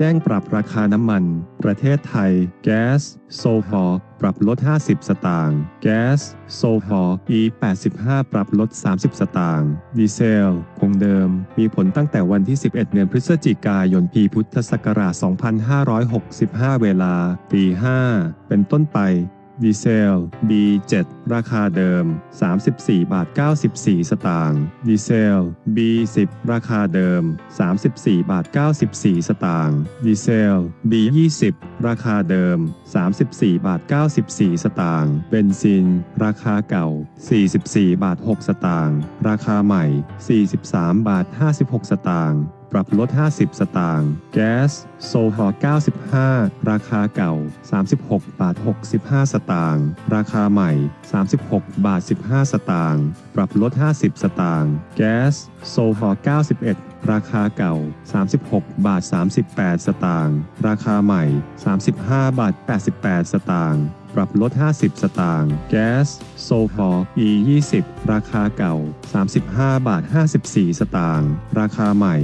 แจ้งปรับราคาน้ำมัน ประเทศไทย แก๊ส โซฮอร์ปรับลด 50 สตางค์ แก๊ส โซฮอร์ E 85 ปรับลด 30 สตางค์ ดีเซล คงเดิม มีผลตั้งแต่วันที่ 11 เดือนพฤศจิกายน ปีพุทธศักราช 2565 เวลาตี5เป็นต้นไป ดีเซล B7 ราคาเดิม 34 บาท 94 สตางค์ดีเซล B10 ราคาเดิม 34 บาท 94 สตางค์ดีเซล B20 ราคาเดิม 34 บาท 94 สตางค์เบนซิน ราคาเก่า 44 บาท 6 สตางค์ราคาใหม่ 43 บาท 56 สตางค์ ปรับลด 50 สตางค์แก๊สโซฮอล์95 ราคาเก่า 36 บาท 65 สตางค์ราคาใหม่ 36 บาท 15 สตางค์ปรับลด 50 สตางค์แก๊สโซฮอล์91ราคาเก่า 36 บาท 38 สตางค์ ราคาใหม่ 35 บาท 88 สตางค์ ปรับลด 50 สตางค์ แก๊ส โซฮอล์ E 20 ราคาเก่า 35 บาท 54 สตางค์ ราคาใหม่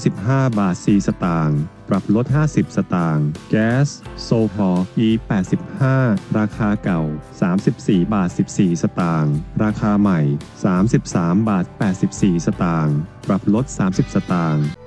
35 บาท 4 สตางค์ ปรับลด 50 สตางค์ แก๊ส โซฮอล์ E 85 ราคาเก่า 34 บาท 14 สตางค์ ราคาใหม่ 33 บาท 84 สตางค์ ปรับลด 30 สตางค์